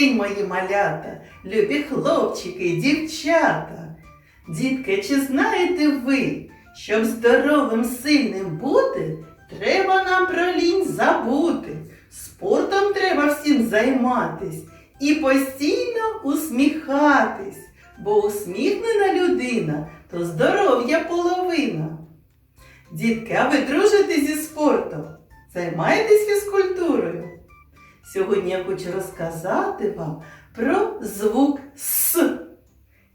День, мої малята, любі хлопчики дівчата. Дітки, чи знаєте ви, щоб здоровим сильним бути, треба нам про лінь забути. Спортом треба всім займатись і постійно усміхатись, бо усміхнена людина то здоров'я половина. Дітки, а ви дружите зі спортом? Займаєтесь фізкультурою? Сьогодні я хочу розказати вам про звук С,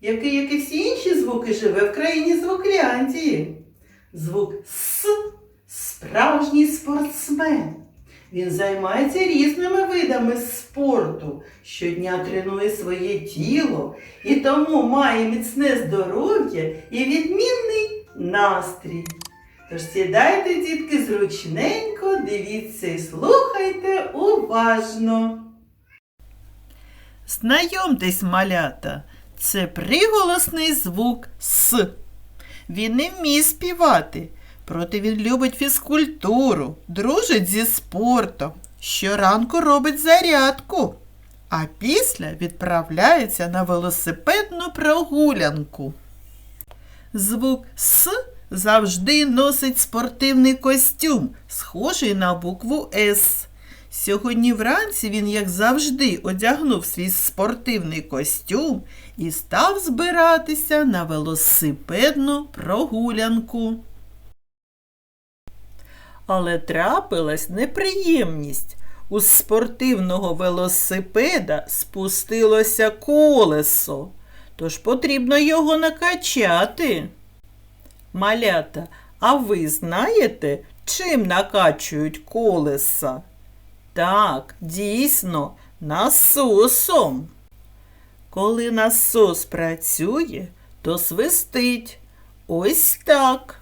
який, як і всі інші звуки, живе в країні звукляндії. Звук С справжній спортсмен. Він займається різними видами спорту, щодня тренує своє тіло і тому має міцне здоров'я і відмінний настрій. Тож сідайте, дітки, зручненько, дивіться і слухайте уважно. Знайомтесь, малята, це приголосний звук С. Він не вміє співати, проте він любить фізкультуру, дружить зі спортом, щоранку робить зарядку, а після відправляється на велосипедну прогулянку. Звук С завжди носить спортивний костюм, схожий на букву С. Сьогодні вранці він, як завжди, одягнув свій спортивний костюм і став збиратися на велосипедну прогулянку. Але трапилась неприємність. У спортивного велосипеда спустилося колесо, тож потрібно його накачати. Малята, а ви знаєте, чим накачують колеса? Так, дійсно, насосом. Коли насос працює, то свистить. Ось так.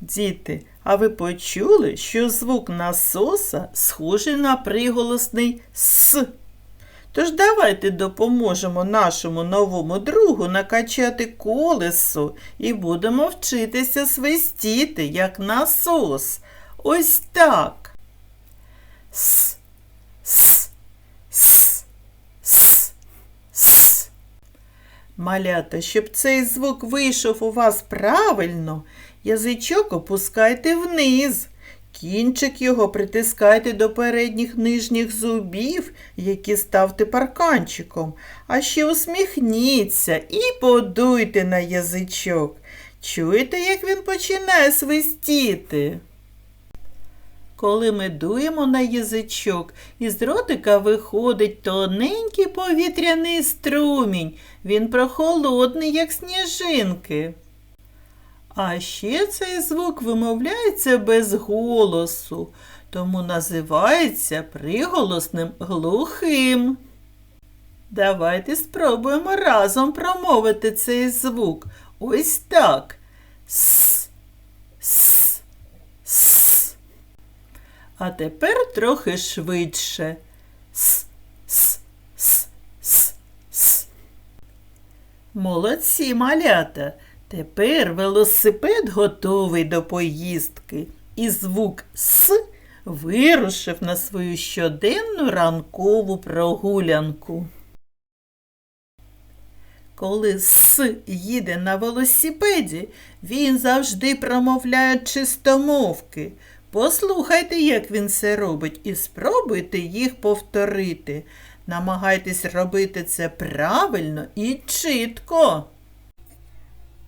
Діти, а ви почули, що звук насоса схожий на приголосний С? Тож давайте допоможемо нашому новому другу накачати колесо і будемо вчитися свистіти, як насос. Ось так. С, с, с, с, с. Малята, щоб цей звук вийшов у вас правильно, язичок опускайте вниз. Кінчик його притискайте до передніх нижніх зубів, які ставте парканчиком, а ще усміхніться і подуйте на язичок. Чуєте, як він починає свистіти? Коли ми дуємо на язичок, із ротика виходить тоненький повітряний струмінь. Він прохолодний, як сніжинки. А ще цей звук вимовляється без голосу, тому називається приголосним глухим. Давайте спробуємо разом промовити цей звук. Ось так. С, с, с. А тепер трохи швидше. С, с, с, с. Молодці малята. Тепер велосипед готовий до поїздки, і звук С вирушив на свою щоденну ранкову прогулянку. Коли С їде на велосипеді, він завжди промовляє чистомовки. Послухайте, як він це робить, і спробуйте їх повторити. Намагайтесь робити це правильно і чітко.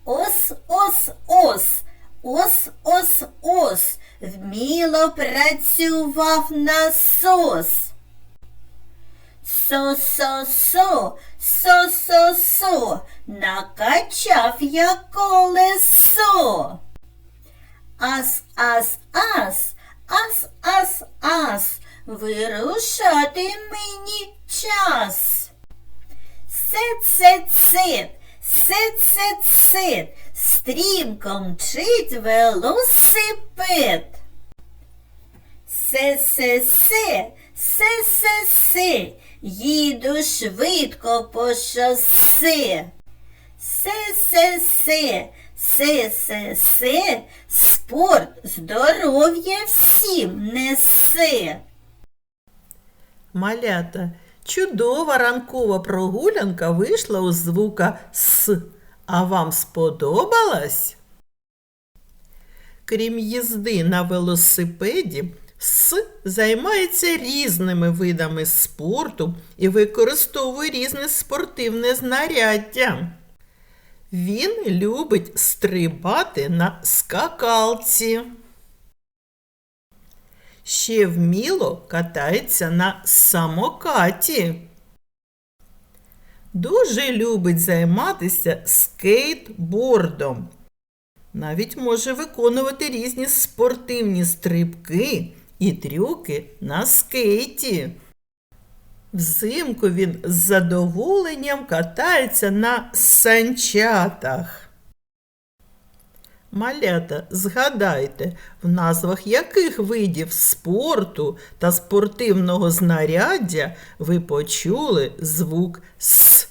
Ос, ос, ос, ос, ос, ос, вміло працював насос. Со-со-со, со-со-со, накачав я колесо. Ас, ас, ас, ас, ас, ас, вирушати мені час. Сет-сет-сет, сет-сет-сет, стрімко мчить велосипед. Се-се-се, се-се-се, їду швидко по шосе. Се-се-се, се-се-се, спорт здоров'я всім несе. Малята, чудова ранкова прогулянка вийшла у звука С. А вам сподобалась? Крім їзди на велосипеді, С займається різними видами спорту і використовує різне спортивне знаряддя. Він любить стрибати на скакалці. Ще вміло катається на самокаті. Дуже любить займатися скейтбордом. Навіть може виконувати різні спортивні стрибки і трюки на скейті. Взимку він з задоволенням катається на санчатах. Малята, згадайте, в назвах яких видів спорту та спортивного знаряддя ви почули звук С.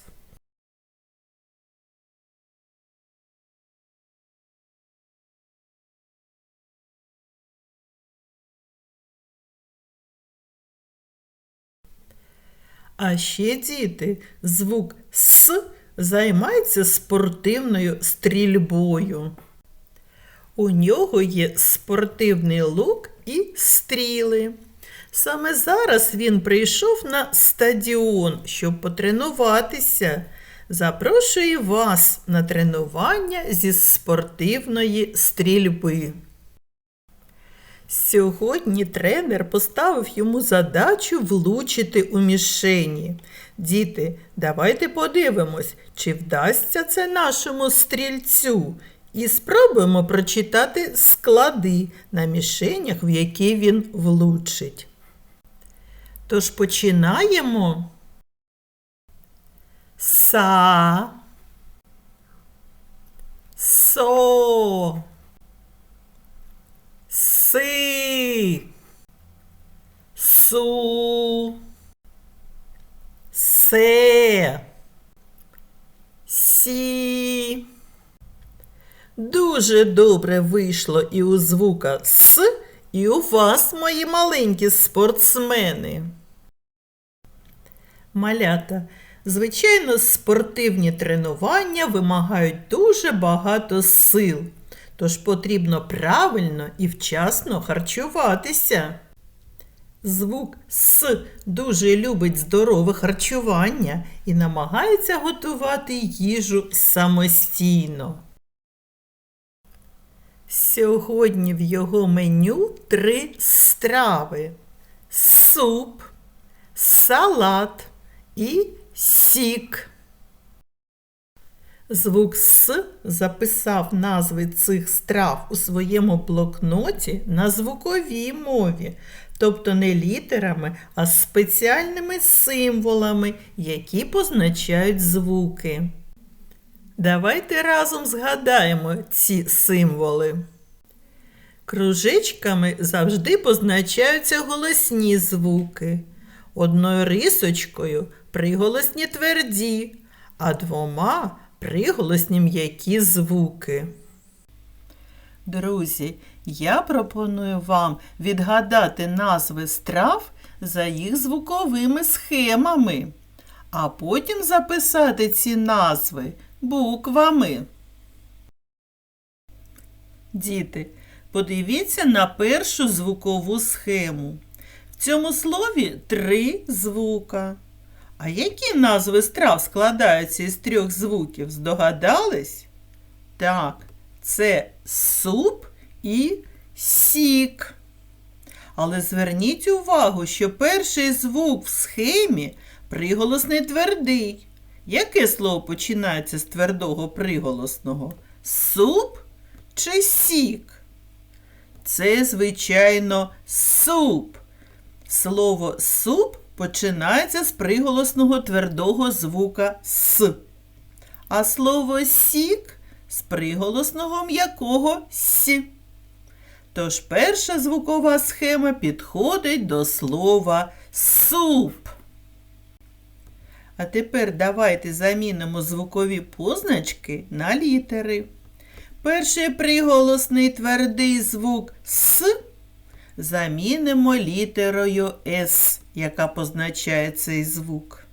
А ще діти, звук С займається спортивною стрільбою. У нього є спортивний лук і стріли. Саме зараз він прийшов на стадіон, щоб потренуватися. Запрошую вас на тренування зі спортивної стрільби. Сьогодні тренер поставив йому задачу влучити у мішені. Діти, давайте подивимось, чи вдасться це нашому стрільцю. І спробуємо прочитати склади на мішенях, в які він влучить. Тож починаємо. Са. Со. Си. Су. Се. Сі. Дуже добре вийшло і у звука С, і у вас, мої маленькі спортсмени. Малята, звичайно, спортивні тренування вимагають дуже багато сил, тож потрібно правильно і вчасно харчуватися. Звук С дуже любить здорове харчування і намагається готувати їжу самостійно. Сьогодні в його меню три страви: суп, салат і сік. Звук С записав назви цих страв у своєму блокноті на звуковій мові, тобто не літерами, а спеціальними символами, які позначають звуки. Давайте разом згадаємо ці символи. Кружечками завжди позначаються голосні звуки. Одною рисочкою приголосні тверді, а двома приголосні м'які звуки. Друзі, я пропоную вам відгадати назви страв за їх звуковими схемами, а потім записати ці назви буквами. Діти, подивіться на першу звукову схему. В цьому слові три звука. А які назви страв складаються із трьох звуків? Здогадались? Так, це суп і сік. Але зверніть увагу, що перший звук в схемі приголосний твердий. Яке слово починається з твердого приголосного? Суп чи сік? Це, звичайно, суп. Слово суп починається з приголосного твердого звука С. А слово сік з приголосного м'якого С. Тож перша звукова схема підходить до слова суп. А тепер давайте замінимо звукові позначки на літери. Перший приголосний твердий звук С замінимо літерою С, яка позначає цей звук.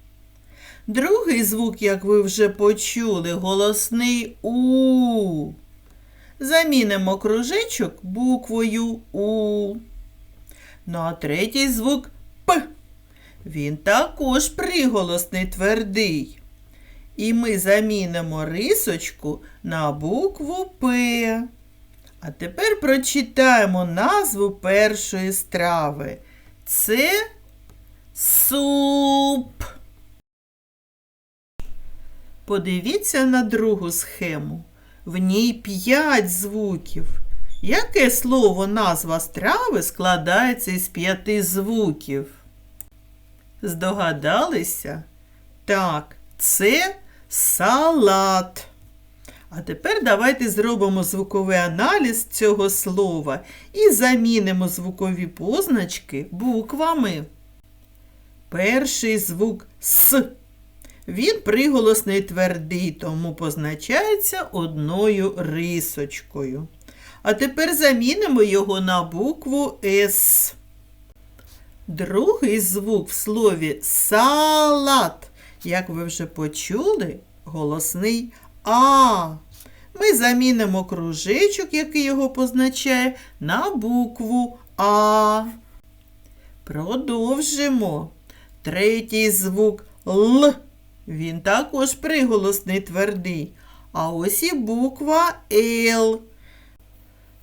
Другий звук, як ви вже почули, голосний У. Замінимо кружечок буквою У. Ну а третій звук. Він також приголосний твердий. І ми замінимо рисочку на букву П. А тепер прочитаємо назву першої страви. Це суп. Подивіться на другу схему. В ній п'ять звуків. Яке слово назва страви складається із п'яти звуків? Здогадалися? Так, це салат. А тепер давайте зробимо звуковий аналіз цього слова і замінимо звукові позначки буквами. Перший звук С. Він приголосний твердий, тому позначається одною рисочкою. А тепер замінимо його на букву С. Другий звук в слові салат, як ви вже почули, голосний А. Ми замінимо кружечок, який його позначає, на букву А. Продовжимо. Третій звук Л. Він також приголосний твердий. А ось і буква Л.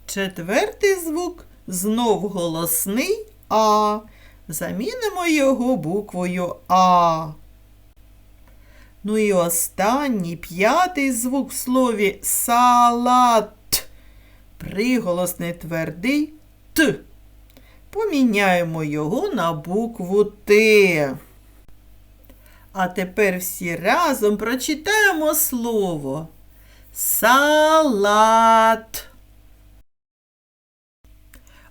Четвертий звук знов голосний А. Замінимо його буквою А. Ну і останній п'ятий звук в слові салат. Приголосний твердий Т. Поміняємо його на букву Т. А тепер всі разом прочитаємо слово салат.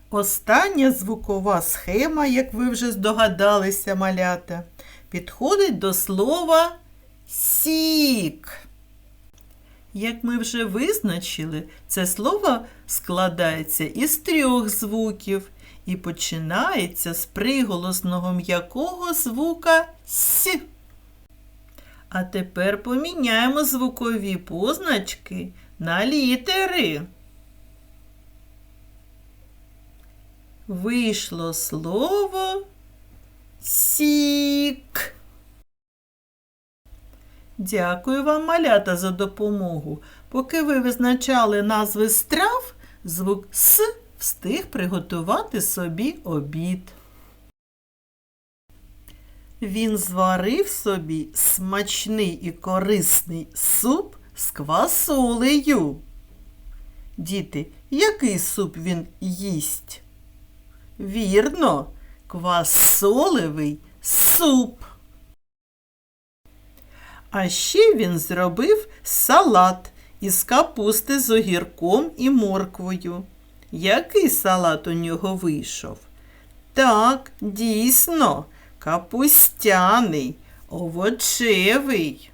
Остання звукова схема, як ви вже здогадалися, малята, підходить до слова сік. Як ми вже визначили, це слово складається із трьох звуків і починається з приголосного м'якого звука С. А тепер поміняємо звукові позначки на літери. Вийшло слово сік. Дякую вам, малята, за допомогу. Поки ви визначали назви страв, звук С встиг приготувати собі обід. Він зварив собі смачний і корисний суп з квасолею. Діти, який суп він їсть? Вірно, квасолевий суп. А ще він зробив салат із капусти з огірком і морквою. Який салат у нього вийшов? Так, дійсно, капустяний, овочевий.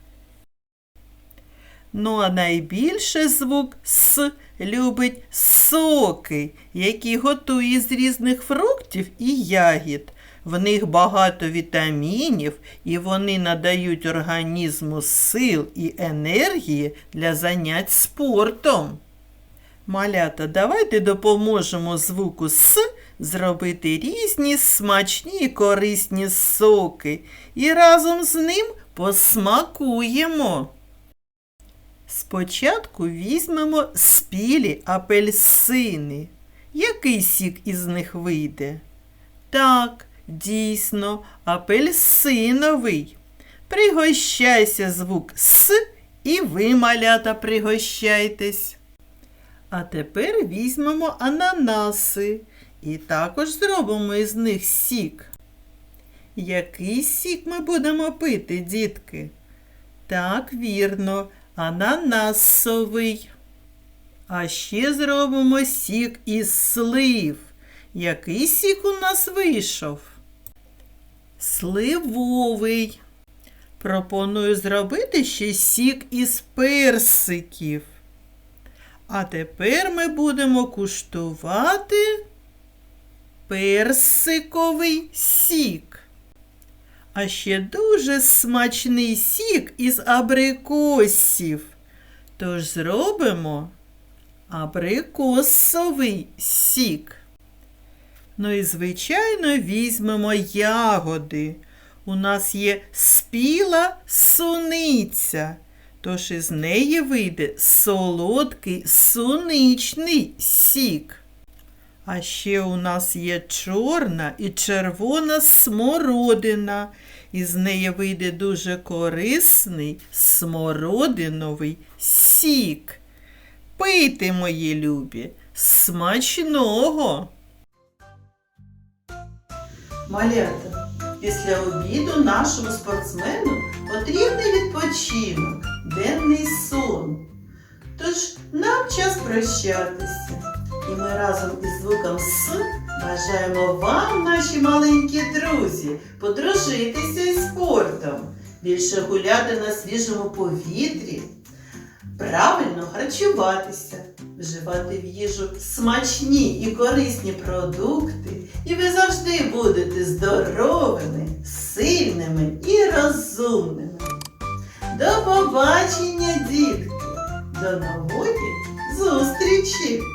Ну, а найбільше звук С любить соки, які готує з різних фруктів і ягід. В них багато вітамінів, і вони надають організму сил і енергії для занять спортом. Малята, давайте допоможемо звуку С зробити різні смачні і корисні соки і разом з ним посмакуємо. Спочатку візьмемо спілі апельсини. Який сік із них вийде? Так, дійсно, апельсиновий. Пригощайся звук С і ви, малята, пригощайтесь. А тепер візьмемо ананаси і також зробимо із них сік. Який сік ми будемо пити, дітки? Так, вірно, ананасовий. А ще зробимо сік із слив. Який сік у нас вийшов? Сливовий. Пропоную зробити ще сік із персиків. А тепер ми будемо куштувати персиковий сік. А ще дуже смачний сік із абрикосів. Тож зробимо абрикосовий сік. Ну і, звичайно, візьмемо ягоди. У нас є спіла суниця, тож із неї вийде солодкий суничний сік. А ще у нас є чорна і червона смородина. Із неї вийде дуже корисний смородиновий сік. Пийте, мої любі, смачного! Малята, після обіду нашому спортсмену потрібний відпочинок, денний сон. Тож нам час прощатися. І ми разом із звуком С бажаємо вам, наші маленькі друзі, подружитися із спортом, більше гуляти на свіжому повітрі, правильно харчуватися, вживати в їжу смачні і корисні продукти, і ви завжди будете здоровими, сильними і розумними. До побачення, дітки! До нової зустрічі!